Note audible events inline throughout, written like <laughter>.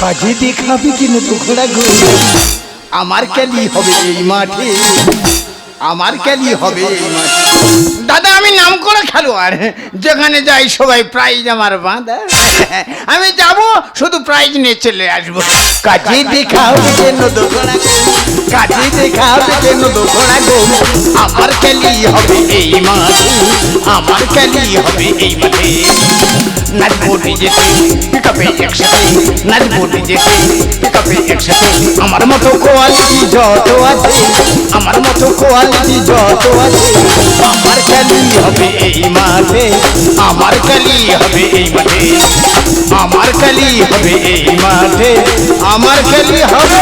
কাজে দেখাবি কিনা তো ঘোড়া আমার ক্যালি হবে এই মাঠে। আমার ক্যালি হবে মাঠে। দাদা, আমি নাম করে খেলোয়াড়। যেখানে যাই সবাই প্রাইজ আমার বাঁধা। <laughs> আমি যাব, শুধু প্রাইজ নিয়ে চলে আসব। কাজে কেন কাজে কেন গো। আমার হবে এই আমার হবে এই নাচবো একসাথে। নাচবো একসাথে। আমার মতো কোয়ালিটি যত আছে, আমার মতো কোয়ালিটি যত আছে, আমার খেলি হবে এই মাঠে, আমার খেলি হবে এই মাঠে। আমার খেলি হবে এই মাঠে আমার খেলি হবে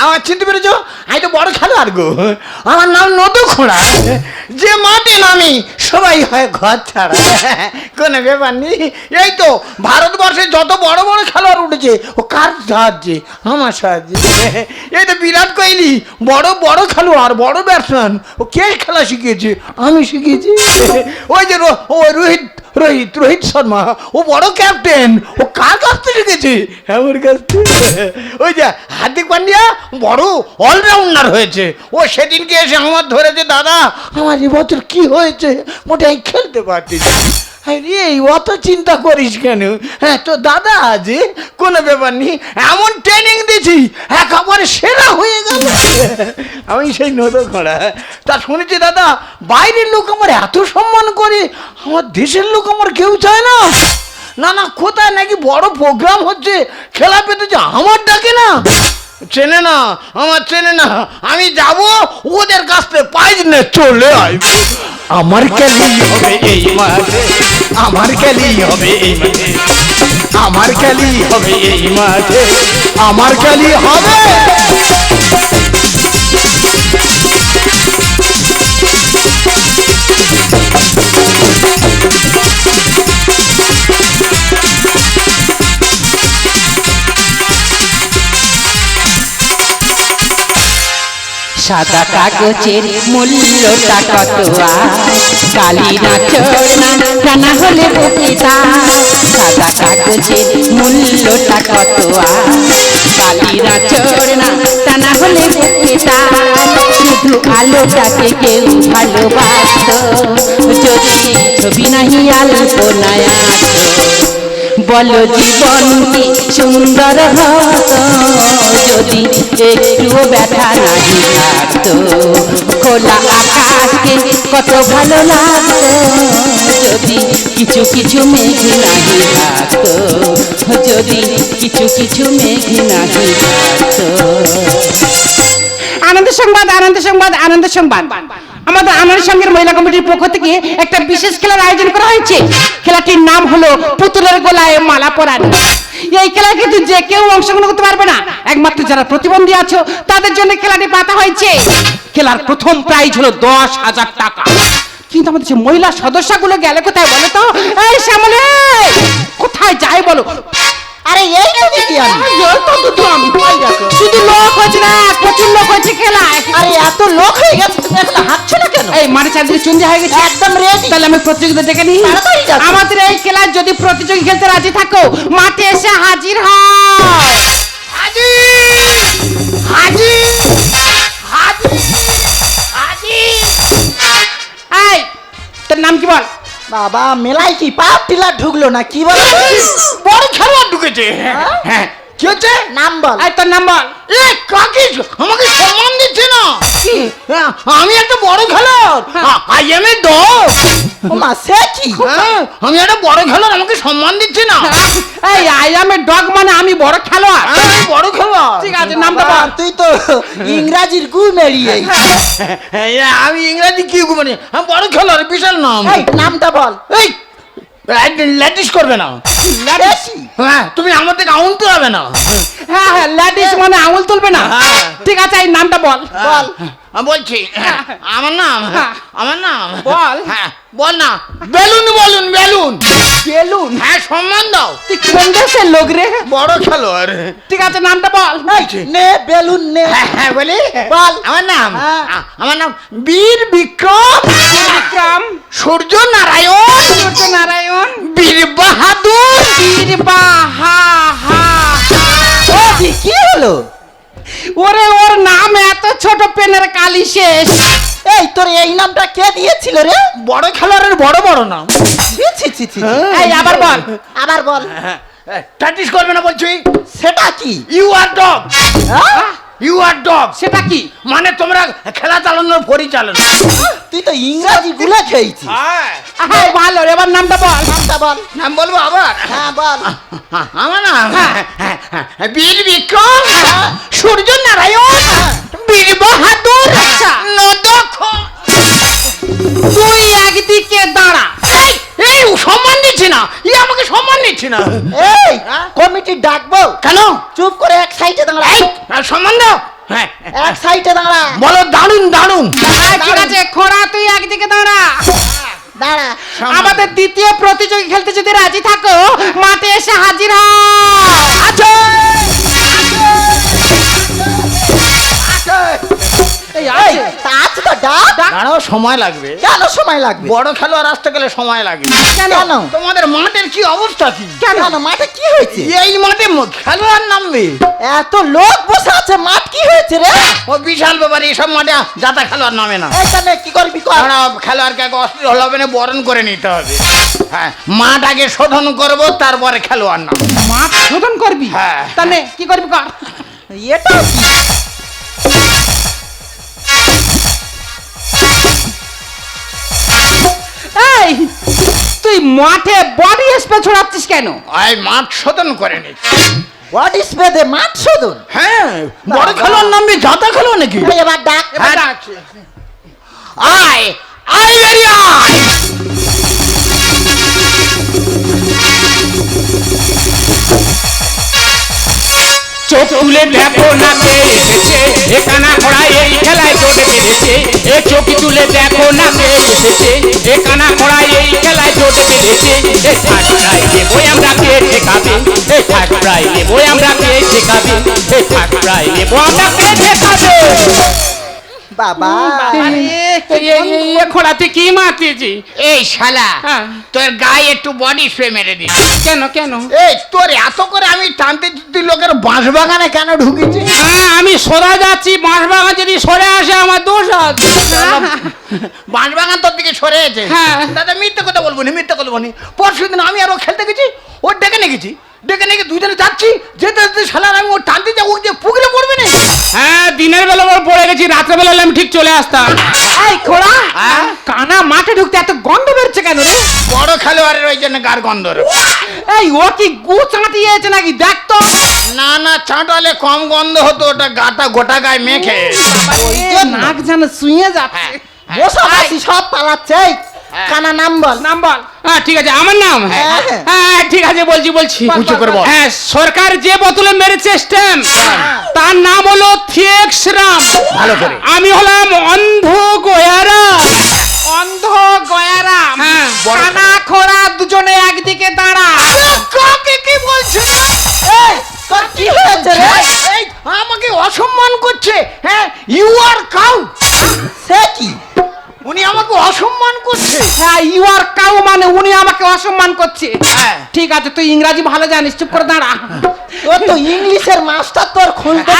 আমার চিনতে পেরেছ? আমি তো বড় খেলোয়াড় গো। আমার নাম নদু খোঁড়া। যে মাঠে নামি, সবাই হয় ঘর ছাড়া। কোনো ব্যাপার নেই। এই তো, ভারতবর্ষে যত বড় বড় খেলোয়াড় উঠেছে, ও কার সাহায্যে? আমার সাহায্যে। এই তো বিরাট কোহলি, বড় বড় খেলোয়াড়, বড় ব্যাটসম্যান ও কে খেলা শিখিয়েছে? আমি শিখিয়েছি। ওই যে রো- ও রোহিত রোহিত রোহিত শর্মা, ও বড় ক্যাপ্টেন ও কার কাছ থেকে শিখেছে হ্যাঁ কাছ থেকে। ওই যে হার্দিক পান্ডিয়া বড় অলরাউন্ডার হয়েছে। ও সেদিনকে এসে আমার ধরেছে, দাদা, আমার এবছর কি হয়েছে? মোটে আমি খেলতে পারতেছি এই অত চিন্তা করিস কেন? হ্যাঁ তো দাদা আছে কোনো ব্যাপার নেই, এমন ট্রেনিং দিয়েছি একেবারে সেরা হয়ে গেল। আমি সেই নদো খোঁড়া। তা শুনেছি দাদা, বাইরের লোক আমার এত সম্মান করে, আমার দেশের লোক আমার কেউ চায় না। না না, কোথায় নাকি বড় প্রোগ্রাম হচ্ছে, খেলা পেতেছে আমার ডাকে না? চেনে না, আমার চেনে না, আমি যাব, ওদের কাছ পাইজ নে চলে আইব। আমার কেলি হবে এই মাঠে। আমার খেলি হবে এই মাঠে। আমার খেলি হবে এই মাঠে। আমার খেলি হবে। সাদা কাগজের মূল্যটা কত? কালি না টানা হলে বকিতা সাদা কাগজের মূল্যটা কত? কালি না টানা হলে বকিতা শুধু আলোটাকে কেউ ভালোবাসত যদি ছবি নাহি আলপনায় আসতো বলো জীবন কি সুন্দর হতো, যদি একটুও ব্যথা নাহি থাকতো খোলা আকাশকে কত ভালো লাগতো, যদি কিছু কিছু মেঘ নাহি থাকতো যদি কিছু কিছু মেঘ নাহি থাকতো আনন্দ সংবাদ আনন্দ সংবাদ আনন্দ সংবাদ। আমাদের আনন্দ সংঘের মহিলা কমিটির পক্ষ থেকে একটা বিশেষ খেলার আয়োজন করা হয়েছে। খেলাটির নাম হলো পুতুলের গোলায় মালা পরানো। এই খেলায় কিন্তু যে কেউ অংশগ্রহণ করতে পারবে না। একমাত্র যারা প্রতিবন্ধী আছো, তাদের জন্য খেলাটি পাতা হয়েছে। খেলার প্রথম প্রাইজ হলো দশ হাজার টাকা। কিন্তু আমাদের যে মহিলা সদস্যগুলো গেলে কোথায় বলো তো? এই শ্যামলে, কোথায় যায় বলো? আরে এই না দিদি আমি? তো দুটো আমি। শুধু লোক হচ্ছে না প্রচুর লোক হচ্ছে খেলায়। আরে এত লোক হয়ে গেছে এখন হাঁটছো না কেন? এই মাঠে চারদিকে চুন্দি হয়ে গেছে। একদম রেডি তাহলে আমি প্রতিযোগিতা ডেকে নিই। আমাদের এই খেলায় যদি প্রতিযোগী খেলতে রাজি থাকো মাঠে এসে হাজির হয়। হাজি হাজি হাজি হাজি এই তোর নাম কি বল? বাবা মেলায় কি পাপ টিলা ঢুকলো না কি বলো বড় খেলোয়াড় ঢুকেছে। হ্যাঁ। কি হচ্ছে? নাম বল। এই তোর নাম বল। এ কাকি আমাকে সম্মান দিচ্ছে না। হ্যাঁ, আমি একটা বড় খেলোয়াড়। আই এম এ দশ ও মা সে কি? হ্যাঁ আমি একটা বড় খেলোয়াড় আমাকে সম্মান দিচ্ছে না। এই আই এম এ ডগ মানে আমি বড় খেলোয়াড়। হ্যাঁ, আমি বড় খেলোয়াড়। ঠিক আছে নামটা বল। তুই তো ইংরাজির গু মেরিয়ে। হ্যাঁ, আমি ইংরেজি কি মানে আমি বড় খেলোয়াড় বিশাল নাম। এই নামটা বল। এই ল্যাটিস করবে না। বেশি। হ্যাঁ তুমি আমার থেকে আঙুল তুলবে না। হ্যাঁ হ্যাঁ ল্যাডিস মানে আঙুল তুলবে না। হ্যাঁ। ঠিক আছে এই নামটা বল। বল। আমি বলছি আমার নাম হ্যাঁ। আমার নাম। বল। হ্যাঁ বল না। বেলুন বলুন বেলুন। বেলুন? হ্যাঁ সম্মান দাও। তুই কোন দেশের লোক রে? বড় খেলোয়াড়। ঠিক আছে নামটা বল। নে বেলুন নে। হ্যাঁ হ্যাঁ বলি। বল। আমার নাম। হ্যাঁ। আমার নাম বীর বিক্রম। বিক্রম। সূর্য নারায়ণ সূর্য নারায়ণ বীর বাহাদুর। বীর বাহা হা কি হলো? ওরে ওর নাম এত ছোট পেনের কালি শেষ। এই তোর এই নামটা কে দিয়েছিল রে? বড় খেলোয়াড়ের বড় বড় নাম। ছি, ছি, ছি, ছি। এই আবার বল। আবার বল। প্র্যাকটিস করবে না বলছি। সেটা কি? ইউ আর ডগ হ্যাঁ? ইউ আর ডগ সেটা কি? মানে তোমরা খেলা চালানোর পরিচালনা তুই তো ইংরাজি গুলা খেয়েছিস। হ্যাঁ। ভালো এবার নামটা বল। নামটা বল। নাম বলব আবার? হ্যাঁ বল। আমার নাম? হ্যাঁ। বীর বিক্রম। সূর্য নারায়ণ বীর বাহাদুর। নদক্ষ তুই একদিকে দাঁড়া। এই সম্মান দিচ্ছে না। ই আমাকে সম্মান দিচ্ছে না। এই হ্যাঁ? কমিটি ডাকবো কেন? চুপ করে এক সাইডে দাঁড়া। এই আর সম্মান দাও। হ্যাঁ। এক সাইডে দাঁড়া। বলো দারুণ দারুণ এই, ঠিক আছে খোড়া তুই একদিকে দাঁড়া। দাঁড়া। আমাদের দ্বিতীয় প্রতিযোগী খেলতে যদি রাজি থাকো মাঠে এসে হাজির হও আছে এই এই আছে। তা তো ডাক। দাঁড়াও সময় লাগবে। কেন সময় লাগবে? বড় খেলোয়াড় আসতে গেলে সময় লাগবে। কেন? তোমাদের মাঠের কি অবস্থা কি? কেন? মাঠে কি হয়েছে? এই মাঠে খেলোয়াড় নামবে। এত লোক বসে আছে মাঠ কি হয়েছে রে? ও বিশাল ব্যাপার এইসব মাঠে যাতা খেলোয়াড় নামে না। এইখানে কি করবি কর। খেলোয়াড়কে অস্থির হলে হবে না বরণ করে নিতে হবে। হ্যাঁ মাঠ আগে শোধন করব তারপরে খেলোয়াড় নাম মাঠ শোধন করবি? হ্যাঁ। তাহলে কি করবি কর? এটা এই তুই মাঠে বডি স্প্রে ছড়াচ্ছিস কেন? আই মাঠ শোধন করে নিচ্ছি বডি ইজ বেদে মাঠ শোধন? হ্যাঁ বড় খেলোয়াড় নামবে জাতা খেলো নাকি? এবার ডাক। এবার আই আই আয় আয় বেরিয়ে চোখ তুলে দেখো না কে এসেছে। একানা খোড়ায় এই খেলায় জোট বেঁধেছে। এ চোখ তুলে দেখো না কে এসেছে। একানা খোড়ায় এই খেলায় জোট বেঁধেছে। এ ফার্স্ট প্রাইজ বই আমরা কে ঠেকাবে? এ ফার্স্ট প্রাইজ বই আমরা কে ঠেকাবে? এ ফার্স্ট প্রাইজ নেব আমরা কে ঠেকাবে? বাবা। এই খোড়া কি মারতেছি এই শালা হ্যাঁ। তোর গায়ে একটু বডি স্প্রে মেরে দিস কেন কেন? এই তোর এত করে আমি টানতে তুই লোকের বাঁশ বাগানে কেন ঢুকেছিস? হ্যাঁ আমি সরা যাচ্ছি বাঁশ বাগান যদি সরে আসে আমার দোষ আছে। বাঁশ বাগান তোর দিকে সরে গেছে হ্যাঁ। দাদা মিথ্যে কথা বলব না মিথ্যে কথা বলব পরশু দিন আমি আরও খেলতে গেছি ওর ডেকে নিয়ে গেছি। ডেকে গিয়ে দুজনে যাচ্ছি যেতে যেতে শালার আমি ও টানতে যাব যে পুকুরে পড়বে না হ্যাঁ দিনের বেলা ওর পড়ে গেছি রাত্রেবেলা হলে আমি ঠিক চলে আসতাম এই খোড়া হ্যাঁ? কানা মাঠে ঢুকতে এত গন্ধ বেরোচ্ছে কেন রে বড় খেলোয়াড়ের ওই জন্য গার গন্ধ রে। এই ও কি গু চাঁটিয়েছে নাকি দেখ তো না না চাঁটালে কম গন্ধ হতো ওটা গাটা গোটা গায়ে মেখে এ, নাক যেন শুয়ে যাচ্ছে হ্যাঁ, হ্যাঁ। সব পালাচ্ছে এই, হ্যাঁ। কানা নাম বল। নাম বল। হ্যাঁ ঠিক আছে আমার নাম? হ্যাঁ। হ্যাঁ ঠিক আছে বলছি বলছি। উঁচু করে বল। হ্যাঁ সরকার যে বোতলে মেরেছে স্ট্যাম্প তার নাম হলো থিয়েক্স রাম ভালো করে। আমি হলাম অন্ধ গোয়ারা। অন্ধ গয়ারাম হ্যাঁ, কানা খোড়া দুজনে একদিকে দাঁড়া। কাকে কি বলছে এই তোর কি হয়েছে রে? এই আমাকে অসম্মান করছে। হ্যাঁ ইউ আর কাউ সে কি? উনি আমাকে অসম্মান করছে। হ্যাঁ ইউ আর কাউ মানে উনি আমাকে অসম্মান করছে। হ্যাঁ। ঠিক আছে তুই ইংরাজি ভালো জানিস চুপ করে দাঁড়া। ও তো ইংলিশের মাস্টার তোর খুলতে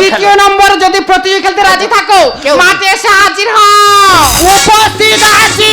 দ্বিতীয়। নম্বরে যদি প্রতিযোগী খেলতে রাজি থাকো মাঠে এসে হাজির হও। উপস্থিত আছি।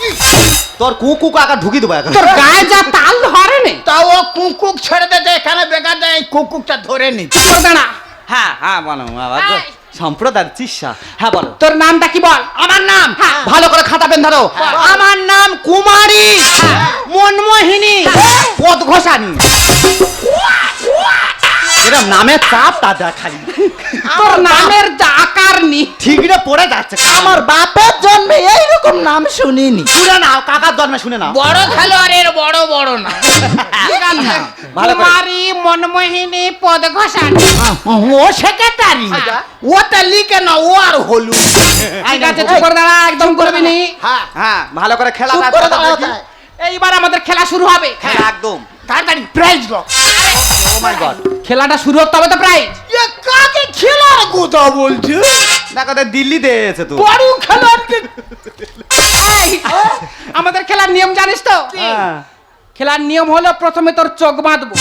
তোর কুকু কাকা ঢুকি দেবো এখন। তোর গায়ে যা তাল ধরে নে। তা ও কুকুক ছেড়ে দে যে এখানে বেকার দেয় এই কুকুকটা ধরে নি। করে দাঁড়া। হ্যাঁ হ্যাঁ বলো বাবা সম্প্রদায় চিসা। হ্যাঁ বলো। তোর নামটা কি বল? আমার নাম? ভালো করে খাতা পেন ধরো। আমার নাম কুমারী। মনমোহিনী। পদ ঘোষানি এরম নামের চাপটা দেখ খালি তোর নামের যা আকার নি। ঠিকরে পড়ে যাচ্ছে। আমার বাপের জন্মে এইরকম নাম শুনিনি। শুনে নাও কাকার জন্মে শুনে নাও। বড় খেলোয়াড়ের বড় বড় না কুমারী মনমোহিনী পদ ঘোষানি ও সেক্রেটারি ওটা লিখে না ও আর হলু। ঠিক আছে চুপ করে দাঁড়া একদম করবি নি। হ্যাঁ হ্যাঁ ভালো করে খেলা এইবার আমাদের খেলা শুরু হবে। হ্যাঁ একদম। তাড়াতাড়ি prize go. O my God খেলাটা শুরু হোক তবে তো প্রাইজ এ কাকে খেলার কথা বলছে? দেখো দিল্লি দিল্লিতে এসে তো। বড় খেলার আমাদের খেলার নিয়ম জানিস তো? হ্যাঁ। খেলার নিয়ম হলো প্রথমে তোর চোখ বাঁধবো।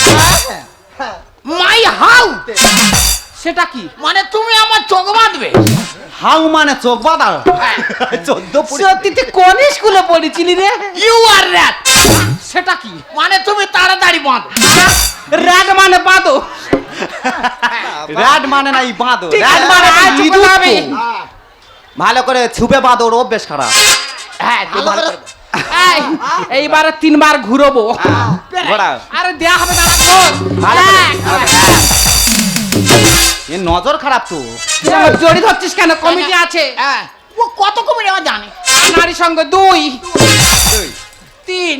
মাই হাউ সেটা কি? মানে তুমি আমার চোখ বাঁধবে? হাউ মানে চোখ বাঁধা <laughs> চোদ্দ পুরি সত্যি তুই কোন স্কুলে পড়েছিলি রে? ইউ আর র্যাট সেটা কি? মানে তুমি তাড়াতাড়ি বাঁধো। রাগ মানে বাঁধো। র্যাড মানে নাই বাঁধো। আছে, মানে চুপ ইঁদুর ভালো করে ছুপে বাঁধো ওর অভ্যেস খারাপ। হ্যাঁ এইবারে তিনবার ঘুরবো। ঘোড়া। আরে দেয়া হবে দাঁড়া এ নজর খারাপ তো। তুই জড়ি ধরছিস কেন? কমিটি আছে। হ্যাঁ ও কত কমে আমার জানে? নারী সঙ্গ দুই তিন।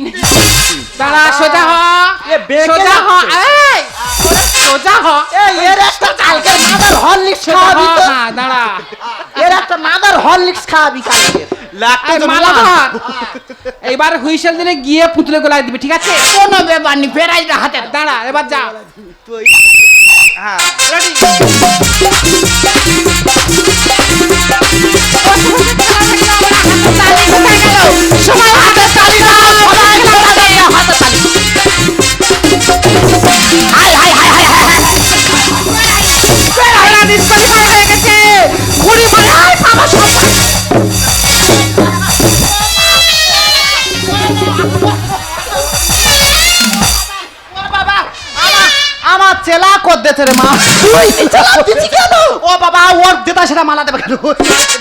দাঁড়া সোজা হ। এ সোজা হ। এই, সোজা হ। এই এর একটা কালকে নাদার হরলিক্স খাওয়াবি তো। হ্যাঁ দাঁড়া। এর একটা নাদার হরলিক্স খাওয়াবি কালকে এইবার হুইসেল দিলে গিয়ে পুতুলে গোলায় দিবি ঠিক আছে? কোনো ব্যাপার নেই প্রাইজটা হাতে দাঁড়া এবার যা। তুই- হ্যাঁ রেডি। সবাই হাতে তালি দাও সবাই হাতে তালি হাতে তালি hi hi hi hi hi hi disqualify হয়ে গেছে চেলা দেছে রে মা তুই চালাও দিচ্ছি কেন? ও বাবা ওর দেতা সেটা মালা দেবে কেন?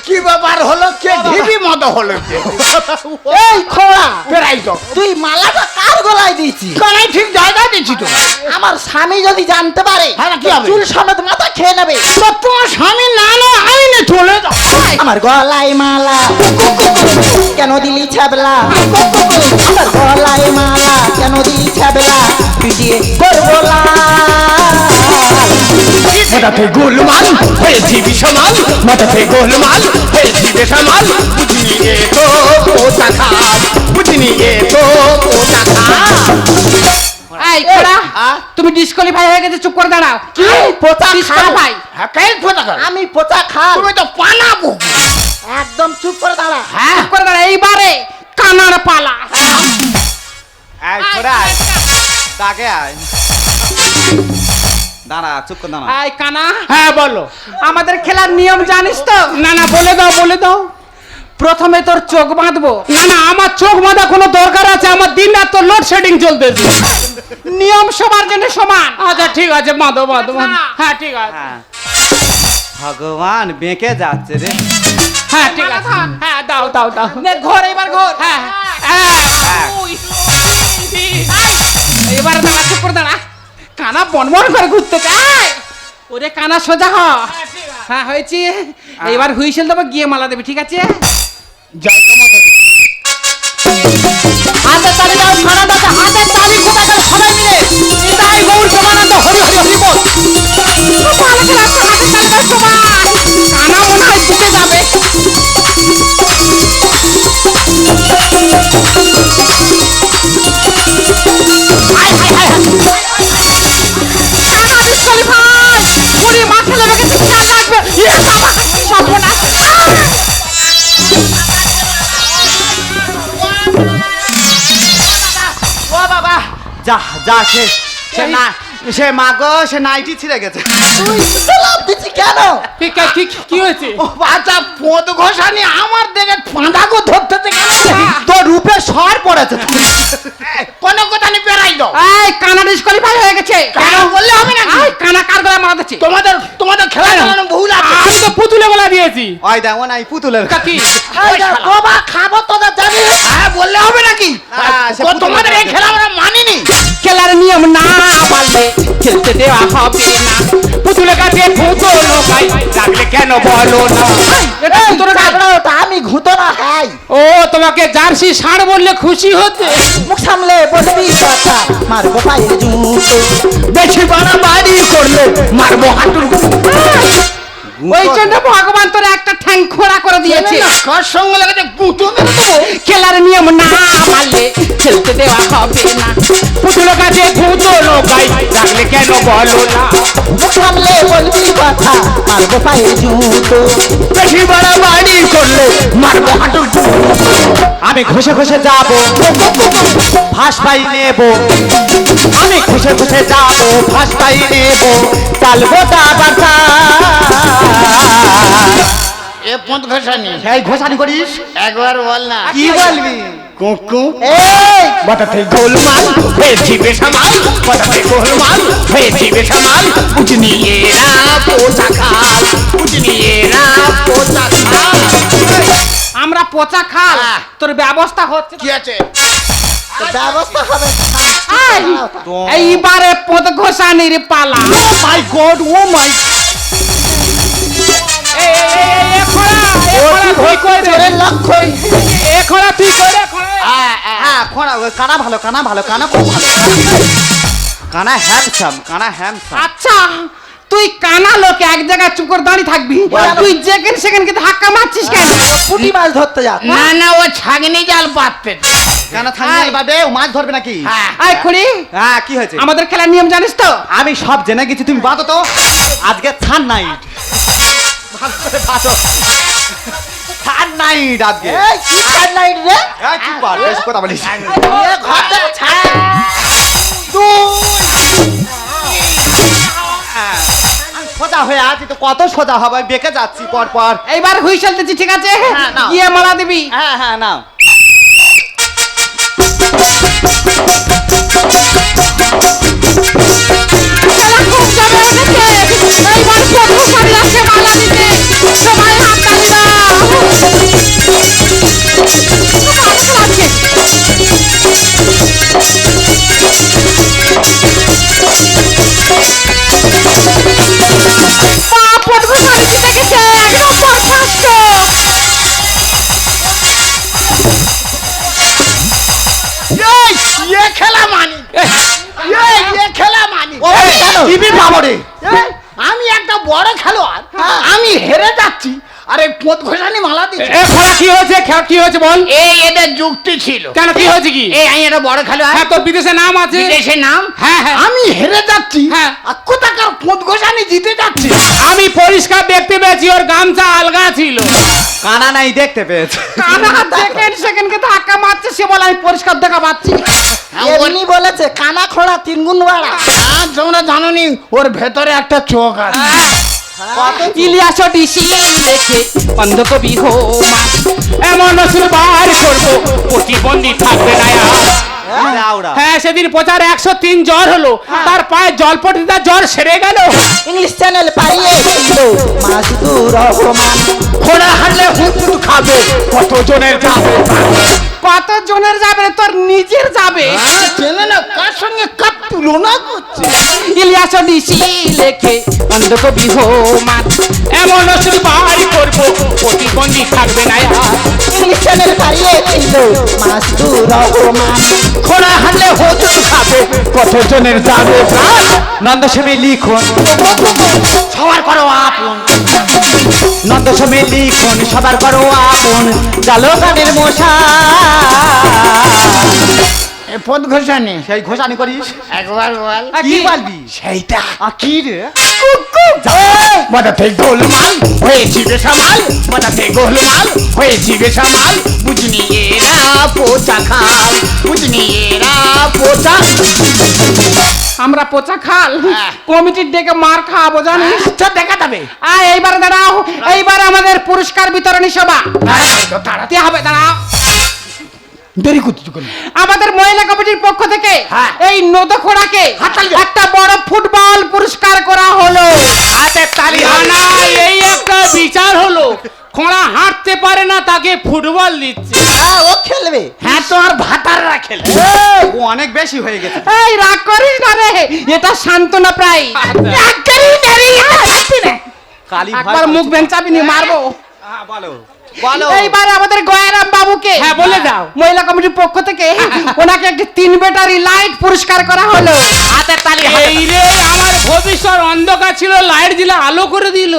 কি ব্যাপার হলো? কে ঢিবি মতো হলো কে? এই খোড়া প্রাইজ দাও। তুই মালাটা কার গলায় দিয়েছি কানাই ঠিক জায়গায় দিচ্ছি তো। আমার স্বামী যদি জানতে পারে হ্যাঁ, কি হবে? চুল সমেত মাথা খেয়ে নেবে। তো তোমার স্বামী না না আইনে চলে যাও। আমার গলায় মালা। কেন দিলি ছাবলা আমার গলায় মালা। কেন দিলি ছাবলা পিটিয়ে করব লাল। মাথাতে গোলমাল হয়েছি বিষমাল মাথাতে গোলমাল হয়েছি বেসামাল। বুঝিনি এ তো পোতা খাস বুঝিনি এ তো পোতা খাস। এই কোড়া তুমি ডিসকোয়ালিফাই হয়ে গেছে চুপ করে দাঁড়াও। কি? পোতা খাও। ডিসকোয়ালিফাই হ্যাঁ কে পোতা খাস? আমি পোচা খাল তুমি তো পানাবো একদম চুপ করে দাঁড়া হ্যাঁ? চুপ করে দাঁড়া এইবারে কানার পালা। ছোড়া আয়। তাকে আয়। দাঁড়া চুপ কর দাঁড়া। এই কানা। হ্যাঁ বলো। আমাদের খেলার নিয়ম জানিস তো? না না বলে দাও বলে দাও। প্রথমে তোর চোখ বাঁধবো। না না আমার চোখ বাঁধা কোনো দরকার আছে আমার দিন রাত তো লোডশেডিং চলতেছে নিয়ম সবার জন্য সমান। আচ্ছা ঠিক আছে বাঁধো বাঁধো বাঁধো। হ্যাঁ ঠিক আছে। হ্যাঁ। ভগবান বেঁকে যাচ্ছে রে। হ্যাঁ ঠিক আছে। হ্যাঁ দাও দাও দাও। নে, ঘোর এবার ঘোর। হ্যাঁ হ্যাঁ। এবার দাঁড়া চুপ করে দাঁড়া। কানা বনবন করে ঘুরতে চায়। ওরে কানা সোজা হ। হ্যাঁ হয়েছে। এবার হুইসেল দেবো গিয়ে মালা দেবে ঠিক আছে? হাতে তালি দাও খানা দাও হাতে তালি কোথা দাও সবাই মিলে? নিতাই গৌর সমানন্দ হরি হরি হরি বল ভালো খেলা হাতে তালি দাও সবাই। কানা মনে হয় জিতে যাবে। যা যা সে সে না সে মাগো সে নাইটি ছিঁড়ে গেছে। তুই চালাও কেন? কি- কি- কি- কি হয়েছে? আচ্ছা পদ ঘষানি আমার দেখে ফাঁদা গো ধরতে কেন? তোর রূপে সর পড়েছে। কোনো কথা নেই বেড়াই দাও। এই কানা ডিসকোয়ালিফাই হয়ে গেছে। কেন বললে হবে নাকি? এই কানা কার গলায় মারা দিচ্ছে তোমাদের তোমাদের খেলা চালানো ভুল আছে। আমি তো পুতুলে বলা দিয়েছি। ওই দেখো না এই পুতুলের কাকি বাবা খাব তোদের যাবি হ্যাঁ বললে হবে নাকি? না, তো পুতুলের তোমাদের এই খেলা আমরা মানিনি। খেলার নিয়ম না পারলে খেলতে দেওয়া হবে না। পুতুলের কাছে কেন বলো না? এটা ওটা আমি ও তোমাকে জার্সি ষাঁড় বললে খুশি হতে। মুখ সামলে বলবি কথা মারবো পায়ের জুতো। বেশি বাড়াবাড়ি করলে মারবো হাঁটুর ওই জন্য ভগবান তোর একটা ঠ্যাং খোড়া করে দিয়েছে। কার সঙ্গে লেগেছে গুঁতো মেরে দেবো। খেলার নিয়ম না পারলে খেলতে দেওয়া হবে না। পুতুলের কাছে ভূত লোকাই ডাকলে কেন বলো না? সামলে বলবি কথা মারবো পায়ের জুতো। বেশি বাড়াবাড়ি করলে মারবো হাঁটুর আমি ঘষে ঘষে যাব ফাঁস পাই নেব। আমি ঘষে ঘষে যাব ফাঁস পাই নেব। চালবো দাবার এ পথ ঘষানি। এই ঘষানি করিস? একবার বল না। কি বলবি? কুকু। এই! বাটাতে গোলমাল হয়েছি বেসামাল বাটাতে গোলমাল হয়েছি বেসামাল। উঠ নিয়ে না পোচা খাল। উঠ নিয়ে না পোচা খাল। আমরা পচা খাল। তোর ব্যবস্থা হচ্ছে কি আছে? ব্যবস্থা হবে এই, এইবারে পদ ঘোষানির পালা। মাই গড ও মাই হাক্কা মারছিস কেন মাছ ধরতে যা না না ও ছাগনি বাদে মাছ ধরবে নাকি হ্যাঁ কি হয়েছে আমাদের খেলার নিয়ম জানিস তো আমি সব জেনে গেছি তুমি বাতো তো আজকে থান নাইট ভালো করে বাতো থান নাইট আজকে এই কি কাজ নাই রে? এই, চুপ কর, বেশি কথা বলিস। এ ঘর থেকে ছাড়। সোজা হয়ে আছি তো কত সোজা হবে? বেঁকে যাচ্ছি পর পর। এইবার হুইসেল দিচ্ছি ঠিক আছে? হ্যাঁ, নাও। গিয়ে মালা দিবি। হ্যাঁ হ্যাঁ নাও। এইবার আসছে মালা দিতে। সবাই কি হয়েছে বল? এই এদের যুক্তি ছিল। কেন কি হয়েছে কি? এই আমি একটা বড় খেলোয়াড়। হ্যাঁ তোর বিদেশে নাম আছে। বিদেশের নাম? হ্যাঁ, হ্যাঁ। আমি হেরে যাচ্ছি। হ্যাঁ। আর কোথাকার পথ ঘোষানি জিতে যাচ্ছি? আমি পরিষ্কার দেখতে পেয়েছি ওর গামছা আলগা ছিল। কানা নাই দেখতে পেয়েছে। কানা সেকেন্ড সেকেন্ড কে ধাক্কা মারছে সে বলে আমি পরিষ্কার দেখা পাচ্ছি হ্যাঁ, ওর- বলেছে কানা খোড়া তিন গুণ বাড়া। হ্যাঁ, তোমরা জানোনি ওর ভেতরে একটা চোখ আছে। ইলিয়াস ডিসি লেখে অন্ধকবি হো এমন ওষুধ বার করব প্রতিবন্ধী থাকবে না হ্যাঁ? সেদিন প্রচার একশো তিন জ্বর হলো তার পায়ে জল পড়তে তার জ্বর সেরে গেল। ইংলিশ চ্যানেল পাইয়ে ছিল মাস দু খোড়া হারলে হুকুট খাবে কত জনের যাবে কত জনের যাবে তোর নিজের যাবে। হ্যাঁ, চেনে না কার সঙ্গে কার তুলনা করছে? ইলিয়াস ডিসি লেখে অন্ধকবি হো এমন ওষুধ বার করব প্রতিবন্ধী থাকবে না আর। ইংলিশ চ্যানেল পাইয়ে ছিল মাস দু রকমান খোড়া হারলে হুকুট খাবে কত জনের যাবে নন্দসমে লিখুন। সবার করো আপন। নন্দসমে লিখুন সবার করো আপন। চালো গানের মশা। পথ ঘোষানি সেই ঘোষানি করিস? একবার বল। কি বলবি? সেইটা। আ কি রে গোলমাল হয়েছি বেসামাল। গোলমাল হয়েছি বেসামাল। বুঝনি এরা পোচা খাল। বুঝনি এরা পোচা। আমরা পচা খাল। হ্যাঁ। কমিটির ডেকে মার খাওয়াবো জানিস? আচ্ছা দেখা যাবে। আয় এইবার দাঁড়াও। এইবার আমাদের পুরস্কার বিতরণী সভা। দাঁড়াতে হবে দাঁড়াও। দেরি করতে কেন? আমাদের মহিলা কমিটির পক্ষ থেকে হ্যাঁ। এই নদখোড়াকে একটা বড় ফুটবল পুরস্কার করা হলো। হাতে তালি না এই একটা বিচার হলো। খোঁড়া হাঁটতে পারে না তাকে ফুটবল দিচ্ছে। হ্যাঁ ও খেলবে। হ্যাঁ তো আর ভাতাররা খেলে ও অনেক বেশি হয়ে গেছে। এই রাগ করিস না রে। এটা সান্ত্বনা প্রায়। রাগ করিস না রে, এটা না। কালী একবার মুখ বেঞ্চাবি নি মারবো। হ্যাঁ, বলো। বলো। এইবার আমাদের গয়ারাম বাবুকে হ্যাঁ, বলে দাও। মহিলা কমিটির পক্ষ থেকে ওনাকে একটি তিন ব্যাটারি লাইট পুরস্কার করা হলো। হাতে তালি এই রে আমার ভবিষ্যৎ অন্ধকার ছিল লাইট দিলে আলো করে দিল।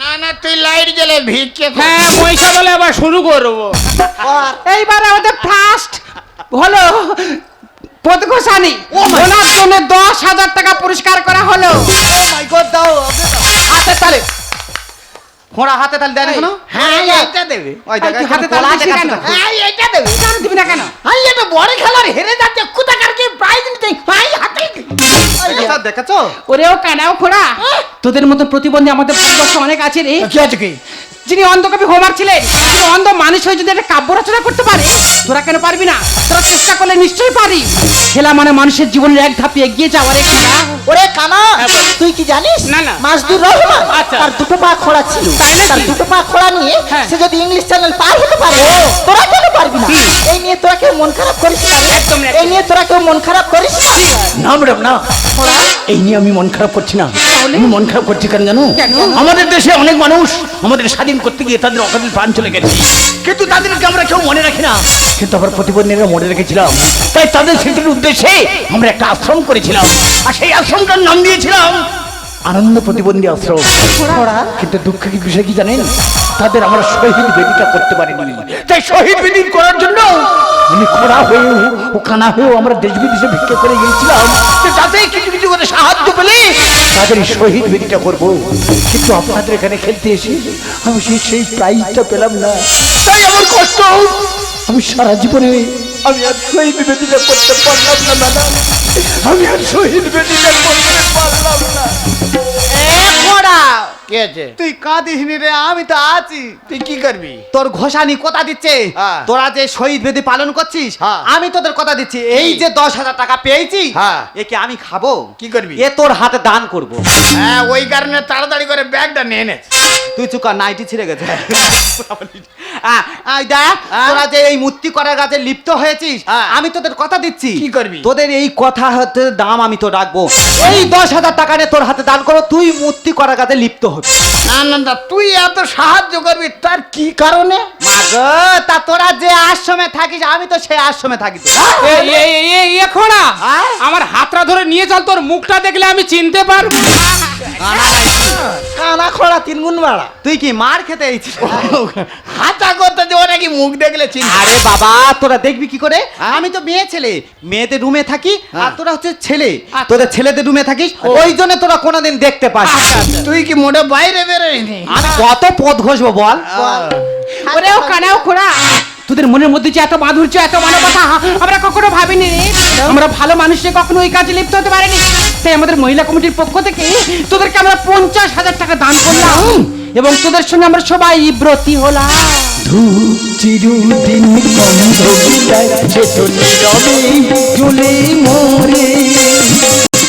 না না তুই লাইট জ্বলে ভিড়কে হ্যাঁ পয়সা বলে আবার শুরু করব। এইবার আমাদের ফার্স্ট হলো ওনার জন্য দশ হাজার টাকা পুরস্কার করা হলো। মাই গড দাও হাতে তালে। খোঁড়া হাতে তাহলে দেয় না কেন? হ্যাঁ দেবে। ওই দেখ, হাতে কেন? হ্যাঁ দেবে। কেন দিবি না কেন? এটা বড় খেলার হেরে যাচ্ছে কুতাকার কি প্রাইজ নিতে? ভাই হাতে এটা দেখেছ কানাও খোড়া তোদের মতো প্রতিবন্ধী আমাদের ভারতবর্ষে অনেক আছে রে। কি আছে কি? যিনি অন্ধকবি হোমার ছিলেন তিনি অন্ধ মানুষ হয়ে যদি একটা কাব্য রচনা করতে পারে তোরা কেন পারবি না? তোরা চেষ্টা করলে নিশ্চয়ই পারি। খেলা মানে মানুষের জীবনের এক ধাপে এগিয়ে যাওয়ার এক খেলা ওরে কানা তুই কি জানিস? না, না। মাসদুর রহমান আচ্ছা। তার দুটো পা খোলা ছিল। তাই নাকি? তার দুটো পা খোলা নিয়ে হ্যাঁ। সে যদি ইংলিশ চ্যানেল পার হতে পারে তোরা কেন পারবি না? এই নিয়ে তোরা কেউ মন খারাপ করিস না একদম না। এই নিয়ে তোরা কেউ মন খারাপ করিস না। না ম্যাডাম না। এই নিয়ে আমি মন খারাপ করছি না। আমি মন খারাপ করছি কেন জানো? আমাদের দেশে অনেক মানুষ আমাদের স্বাধীন করতে গিয়ে তাদের অকাল প্রাণ চলে গেছে। কিন্তু তাদেরকে আমরা কেউ মনে রাখি না। কিন্তু আমার প্রতিবন্ধীরা মনে রেখেছিলাম। তাই তাদের স্মৃতির উদ্দেশ্যে আমরা একটা আশ্রম করেছিলাম। আর সেই আশ্রমটার নাম দিয়েছিলাম আনন্দ প্রতিবন্ধী আশ্রম। কিন্তু দুঃখ কি বিষয় কি জানেন? তাদের আমরা শহীদ বেদিটা করতে পারিনি। তাই শহীদ বেদি করার জন্য আমি খোড়া হয়েও ও কানা হয়েও আমরা দেশ বিদেশে ভিক্ষা করে গিয়েছিলাম। যাতে কিছু কিছু করে সাহায্য পেলে তাদের শহীদ বেদিটা করব। কিন্তু আপনাদের এখানে খেলতে এসে আমি সেই সেই প্রাইজটা পেলাম না। তাই আমার কষ্ট। আমি সারা জীবনে আমি আর শহীদ বেদিটা করতে পারলাম না ম্যাডাম আমি আর শহীদ বেদিটা করতে পারলাম না। কি আছে? তুই কাঁদিসনি রে আমি তো আছি। তুই কি করবি? তোর ঘোষানি কথা দিচ্ছে। হ্যাঁ। তোরা যে শহীদ বেদি পালন করছিস হ্যাঁ। আমি তোদের কথা দিচ্ছি। এই যে দশ হাজার টাকা পেয়েছি হ্যাঁ। একে আমি খাব। কি করবি? এ তোর হাতে দান করব। হ্যাঁ ওই কারণে তাড়াতাড়ি করে ব্যাগটা নিয়ে নে। তুই চুকা নাইটি ছিঁড়ে গেছে। হ্যাঁ। তোরা যে এই মূর্তি করার কাজে লিপ্ত হয়েছিস হ্যাঁ। আমি তোদের কথা দিচ্ছি। কি করবি? তোদের এই কথা হতে দাম আমি তো রাখব। এই দশ হাজার টাকা নিয়ে তোর হাতে দান করো তুই মূর্তি করার কাজে লিপ্ত হবি। না না না তুই এত সাহায্য করবি তার কি কারণে? মা গো, তা তোরা যে আশ্রমে থাকিস আমি তো সেই আশ্রমে থাকি হ্যাঁ? আমার হাতটা ধরে নিয়ে চল তোর মুখটা দেখলে আমি চিনতে পারব। খোলা তিন গুণ বাড়া। তুই কি মার খেতে এইছিস হাতা করতে দেবো নাকি? মুখ দেখলে চিন। আরে বাবা তোরা দেখবি কি করে? আমি তো মেয়ে ছেলে মেয়েদের রুমে থাকি আর তোরা হচ্ছে ছেলে। তোদের ছেলেদের রুমে থাকিস ওই জন্য তোরা কোনোদিন দেখতে পাস তুই কি মোটা বাইরে বেরোয়নি? আমি কত পথ ঘষবো বল? ওরেও কানাও খোড়া তোদের মনের মধ্যে যে এত মাধুর্য এত মানবতা আমরা কখনো ভাবিনি রে। আমরা ভালো মানুষে কখনো ওই কাজে লিপ্ত হতে পারিনি। তাই আমাদের মহিলা কমিটির পক্ষ থেকে তোদেরকে আমরা পঞ্চাশ হাজার টাকা দান করলাম। এবং তোদের সঙ্গে আমরা সবাই ব্রতী হলাম। চিরদিন গন্ধ তো মরে।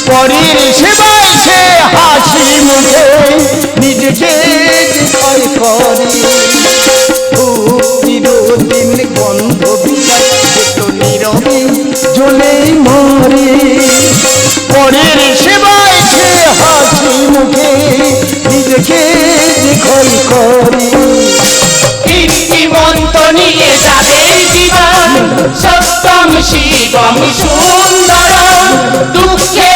পরের সেবায় সে হাসি মুখে নিজেকে যে ভয় করে। খুশি কম সুন্দর। দুঃখে